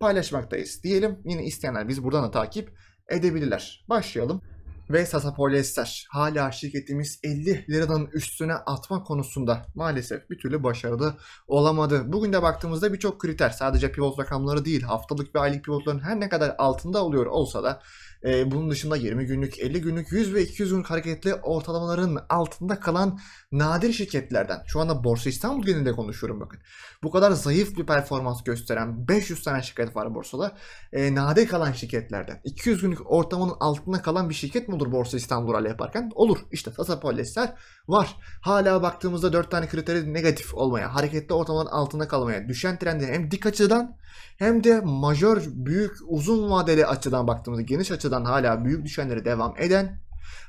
paylaşmaktayız diyelim. Yine isteyenler biz buradan da takip edebilirler. Başlayalım. Ve Sasa Polyester hala şirketimiz 50 liradan üstüne atma konusunda maalesef bir türlü başarılı olamadı. Bugün de baktığımızda birçok kriter sadece pivot rakamları değil haftalık ve aylık pivotların her ne kadar altında oluyor olsa da e, bunun dışında 20 günlük, 50 günlük, 100 ve 200 günlük hareketli ortalamaların altında kalan nadir şirketlerden. Şu anda Borsa İstanbul genelinde konuşuyorum bakın. Bu kadar zayıf bir performans gösteren 500 tane şirket var borsada. E, nadir kalan şirketlerden. 200 günlük ortalamanın altında kalan bir şirket mi olur Borsa İstanbul rally yaparken? Olur. İşte Tasa Polyester var. Hala baktığımızda 4 tane kriteri negatif olmaya, hareketli ortalamanın altında kalmaya, düşen trendi hem dik açıdan hem de majör, büyük, uzun vadeli açıdan baktığımızda geniş açıdan hala büyük düşenleri devam eden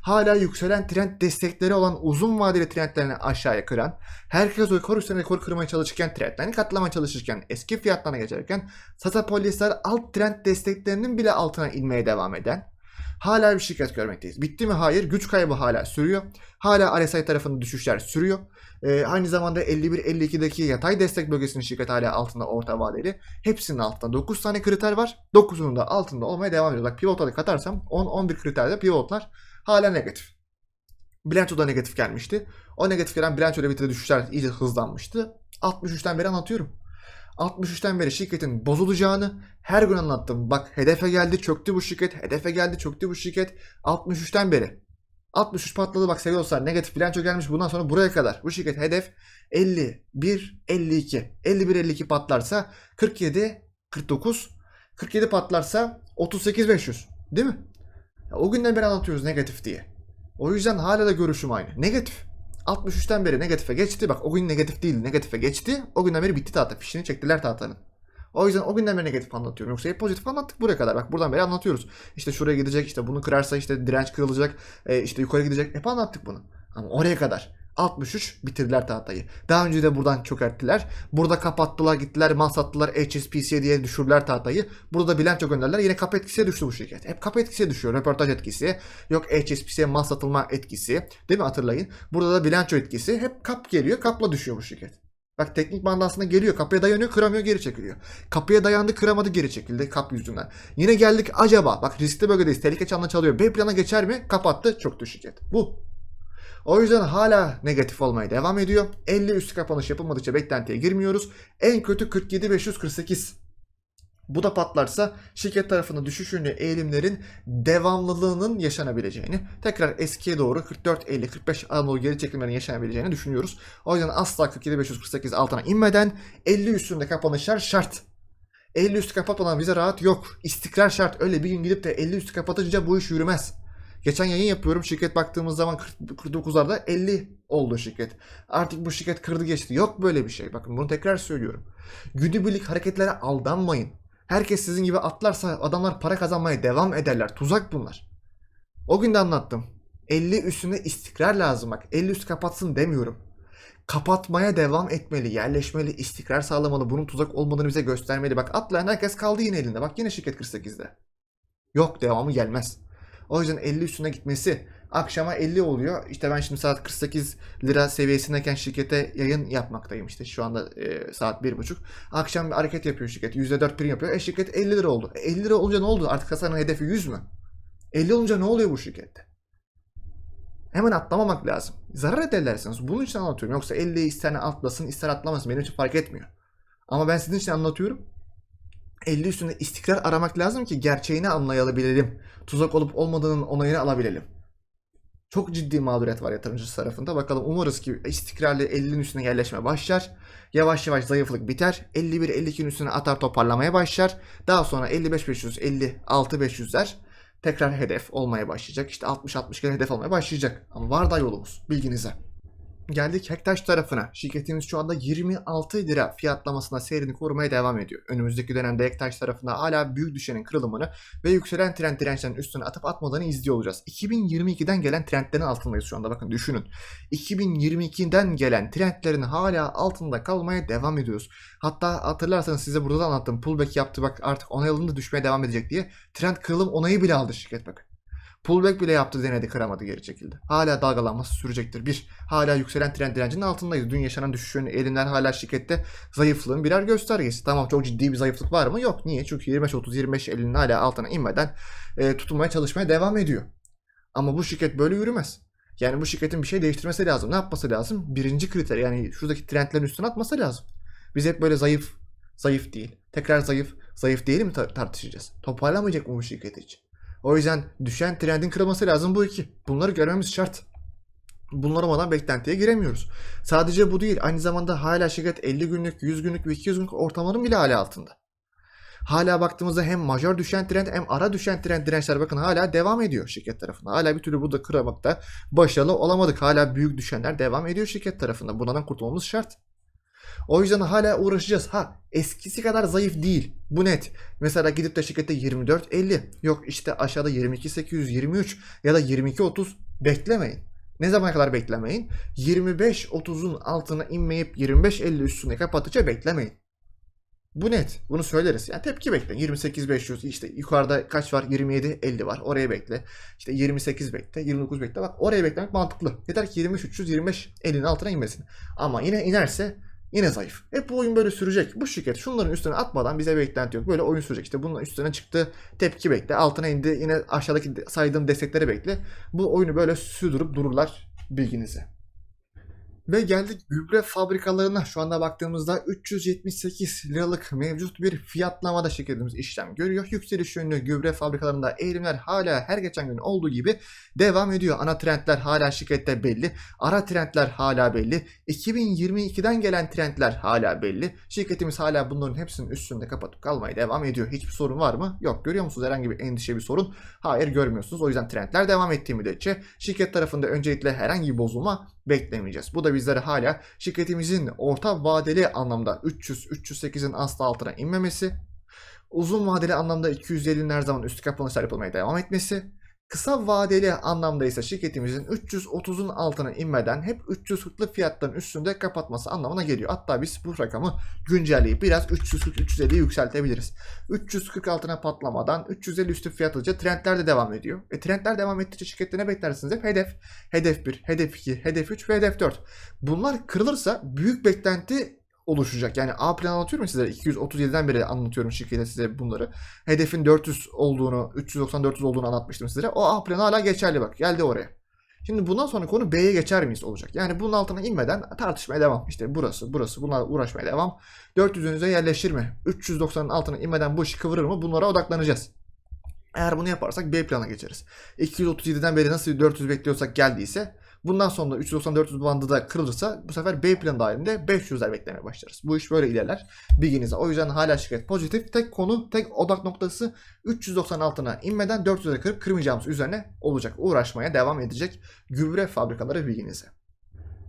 hala yükselen trend destekleri olan uzun vadeli trendlerini aşağıya kıran, herkes yukarı üstüne rekor kırmaya çalışırken, trendlerini katlamaya çalışırken, eski fiyatlarına geçerken, Tata Polyester alt trend desteklerinin bile altına inmeye devam eden, hala bir şirket görmekteyiz. Bitti mi? Hayır. Güç kaybı hala sürüyor. Hala RSI tarafında düşüşler sürüyor. Ee, aynı zamanda 51-52'deki yatay destek bölgesinin şirket hala altında orta vadeli. Hepsinin altında 9 tane kriter var. 9'unun da altında olmaya devam ediyor. Bak pivotları katarsam 10-11 kriterde pivotlar hala negatif. Bilançoda negatif gelmişti. O negatif gelen bilançoda bitirdi düşüşler iyice hızlanmıştı. 63'ten beri anlatıyorum. 63'ten beri şirketin bozulacağını her gün anlattım. Bak hedefe geldi çöktü bu şirket. Hedefe geldi çöktü bu şirket. 63'ten beri. 63 patladı bak sevgili dostlar negatif bilanço gelmiş bundan sonra buraya kadar. Bu şirket hedef 51 52. 51 52 patlarsa 47 49 47 patlarsa 38 500. Değil mi? Ya o günden beri anlatıyoruz negatif diye. O yüzden hala da görüşüm aynı. Negatif. 63'ten beri negatife geçti. Bak o gün negatif değildi. Negatife geçti. O günden beri bitti tahta. Fişini çektiler tahtanın. O yüzden o günden beri negatif anlatıyorum. Yoksa hep pozitif anlattık buraya kadar. Bak buradan beri anlatıyoruz. İşte şuraya gidecek, işte bunu kırarsa işte direnç kırılacak, e, işte yukarı gidecek. Hep anlattık bunu. Ama oraya kadar. 63 bitirdiler tahtayı. Daha önce de buradan çökerttiler. Burada kapattılar gittiler mal sattılar HSBC diye düşürdüler tahtayı. Burada da bilanço gönderdiler. Yine kapı etkisiye düştü bu şirket. Hep kapı etkisiye düşüyor. Röportaj etkisi. Yok HSBC'ye mal satılma etkisi. Değil mi hatırlayın. Burada da bilanço etkisi. Hep kap geliyor. Kapla düşüyor bu şirket. Bak teknik band geliyor. Kapıya dayanıyor kıramıyor geri çekiliyor. Kapıya dayandı kıramadı geri çekildi kap yüzünden. Yine geldik acaba. Bak riskli bölgedeyiz. Tehlike çanla çalıyor. B plana geçer mi? Kapattı. Çöktü şirket. Bu. O yüzden hala negatif olmaya devam ediyor. 50 üstü kapanış yapılmadıkça beklentiye girmiyoruz. En kötü 47.548. Bu da patlarsa şirket tarafında düşüş yönlü eğilimlerin devamlılığının yaşanabileceğini, tekrar eskiye doğru 44-50-45 Anadolu geri çekilmelerin yaşanabileceğini düşünüyoruz. O yüzden asla 47.548 altına inmeden 50 üstünde kapanışlar şart. 50 üstü kapatmadan bize rahat yok. İstikrar şart. Öyle bir gün gidip de 50 üstü kapatınca bu iş yürümez. Geçen yayın yapıyorum. Şirket baktığımız zaman 40 49'larda 50 oldu şirket. Artık bu şirket kırdı geçti. Yok böyle bir şey. Bakın bunu tekrar söylüyorum. Günübirlik hareketlere aldanmayın. Herkes sizin gibi atlarsa adamlar para kazanmaya devam ederler. Tuzak bunlar. O gün de anlattım. 50 üstüne istikrar lazım bak. 50 üstü kapatsın demiyorum. Kapatmaya devam etmeli, yerleşmeli, istikrar sağlamalı. Bunun tuzak olmadığını bize göstermeli. Bak atlayan herkes kaldı yine elinde. Bak yine şirket 48'de. Yok devamı gelmez. O yüzden 50 üstüne gitmesi akşama 50 oluyor. İşte ben şimdi saat 48 lira seviyesindeyken şirkete yayın yapmaktayım işte şu anda e, saat 1.30. Akşam bir hareket yapıyor şirket. %4 prim yapıyor. E şirket 50 lira oldu. E, 50 lira olunca ne oldu? Artık kasanın hedefi 100 mü? 50 olunca ne oluyor bu şirkette? Hemen atlamamak lazım. Zarar ederlersiniz. Bunun için anlatıyorum. Yoksa 50 ister atlasın ister atlamasın. Benim için fark etmiyor. Ama ben sizin için anlatıyorum. 50 üstünde istikrar aramak lazım ki gerçeğini anlayabilelim. Tuzak olup olmadığının onayını alabilelim. Çok ciddi mağduriyet var yatırımcı tarafında. Bakalım umarız ki istikrarlı 50'nin üstüne yerleşme başlar. Yavaş yavaş zayıflık biter. 51-52'nin üstüne atar toparlamaya başlar. Daha sonra 55-500, 56-500'ler tekrar hedef olmaya başlayacak. İşte 60-60 kere hedef olmaya başlayacak. Ama var da yolumuz bilginize. Geldik Hektaş tarafına. Şirketimiz şu anda 26 lira fiyatlamasına seyrini korumaya devam ediyor. Önümüzdeki dönemde Hektaş tarafında hala büyük düşenin kırılımını ve yükselen trend dirençlerin üstüne atıp atmadığını izliyor olacağız. 2022'den gelen trendlerin altındayız şu anda bakın düşünün. 2022'den gelen trendlerin hala altında kalmaya devam ediyoruz. Hatta hatırlarsanız size burada da anlattım. Pullback yaptı bak artık onay alındı düşmeye devam edecek diye. Trend kırılım onayı bile aldı şirket bakın. Pullback bile yaptı denedi kıramadı geri çekildi. Hala dalgalanması sürecektir. Bir, hala yükselen trend direncinin altındayız. Dün yaşanan düşüşün elinden hala şirkette zayıflığın birer göstergesi. Tamam çok ciddi bir zayıflık var mı? Yok. Niye? Çünkü 25-30-25 elinin hala altına inmeden e, tutunmaya çalışmaya devam ediyor. Ama bu şirket böyle yürümez. Yani bu şirketin bir şey değiştirmesi lazım. Ne yapması lazım? Birinci kriter yani şuradaki trendlerin üstüne atması lazım. Biz hep böyle zayıf, zayıf değil. Tekrar zayıf, zayıf değil mi tar- tartışacağız? Toparlamayacak mı bu şirket için? O yüzden düşen trendin kırılması lazım bu iki. Bunları görmemiz şart. Bunlar olmadan beklentiye giremiyoruz. Sadece bu değil. Aynı zamanda hala şirket 50 günlük, 100 günlük ve 200 günlük ortamların bile hala altında. Hala baktığımızda hem majör düşen trend hem ara düşen trend dirençler bakın hala devam ediyor şirket tarafında. Hala bir türlü burada kıramakta başarılı olamadık. Hala büyük düşenler devam ediyor şirket tarafında. Bundan kurtulmamız şart. O yüzden hala uğraşacağız. Ha eskisi kadar zayıf değil. Bu net. Mesela gidip de şirkette 24.50 yok işte aşağıda 22.823 ya da 22.30 beklemeyin. Ne zamana kadar beklemeyin? 25.30'un altına inmeyip 25.50 üstüne kapatıcı beklemeyin. Bu net. Bunu söyleriz. Yani tepki bekle. 28.500 işte yukarıda kaç var? 27.50 var. Oraya bekle. İşte 28 bekle. 29 bekle. Bak oraya beklemek mantıklı. Yeter ki 23.300 25.50'nin altına inmesin. Ama yine inerse Yine zayıf. Hep bu oyun böyle sürecek. Bu şirket şunların üstüne atmadan bize beklenti yok. Böyle oyun sürecek. İşte bunun üstüne çıktı. Tepki bekle. Altına indi. Yine aşağıdaki saydığım destekleri bekle. Bu oyunu böyle sürdürüp dururlar bilginize. Ve geldik gübre fabrikalarına. Şu anda baktığımızda 378 liralık mevcut bir fiyatlamada şirketimiz işlem görüyor. Yükseliş yönlü gübre fabrikalarında eğilimler hala her geçen gün olduğu gibi devam ediyor. Ana trendler hala şirkette belli. Ara trendler hala belli. 2022'den gelen trendler hala belli. Şirketimiz hala bunların hepsinin üstünde kapatıp kalmaya devam ediyor. Hiçbir sorun var mı? Yok. Görüyor musunuz herhangi bir endişe bir sorun? Hayır görmüyorsunuz. O yüzden trendler devam ettiği müddetçe şirket tarafında öncelikle herhangi bir bozulma beklemeyeceğiz. Bu da bizlere hala şirketimizin orta vadeli anlamda 300-308'in asla altına inmemesi, uzun vadeli anlamda 250'nin her zaman üstü kapanışlar yapılmaya devam etmesi, kısa vadeli anlamda ise şirketimizin 330'un altına inmeden hep 340'lı fiyatların üstünde kapatması anlamına geliyor. Hatta biz bu rakamı güncelleyip biraz 340-350'yi yükseltebiliriz. 340 altına patlamadan 350 üstü fiyat alınca trendler de devam ediyor. E trendler devam ettikçe şirkette ne beklersiniz hep? Hedef. Hedef 1, hedef 2, hedef 3 ve hedef 4. Bunlar kırılırsa büyük beklenti oluşacak. Yani A planı anlatıyorum sizlere 237'den beri anlatıyorum şirkete size bunları. Hedefin 400 olduğunu, 390-400 olduğunu anlatmıştım sizlere. O A planı hala geçerli bak. Geldi oraya. Şimdi bundan sonra konu B'ye geçer miyiz olacak. Yani bunun altına inmeden tartışmaya devam. İşte burası, burası, bunlarla uğraşmaya devam. 400'ünüze yerleşir mi? 390'ın altına inmeden bu işi kıvırır mı? Bunlara odaklanacağız. Eğer bunu yaparsak B plana geçeriz. 237'den beri nasıl 400 bekliyorsak geldiyse Bundan sonra 390-400 bandı da kırılırsa bu sefer B plan dahilinde 500'ler beklemeye başlarız. Bu iş böyle ilerler bilginize. O yüzden hala şirket pozitif. Tek konu, tek odak noktası 390 altına inmeden 400'e kırıp kırmayacağımız üzerine olacak. Uğraşmaya devam edecek gübre fabrikaları bilginize.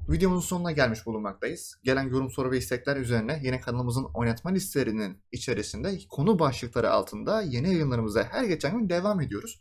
Videomuzun sonuna gelmiş bulunmaktayız. Gelen yorum, soru ve istekler üzerine yine kanalımızın oynatma listelerinin içerisinde konu başlıkları altında yeni yayınlarımıza her geçen gün devam ediyoruz.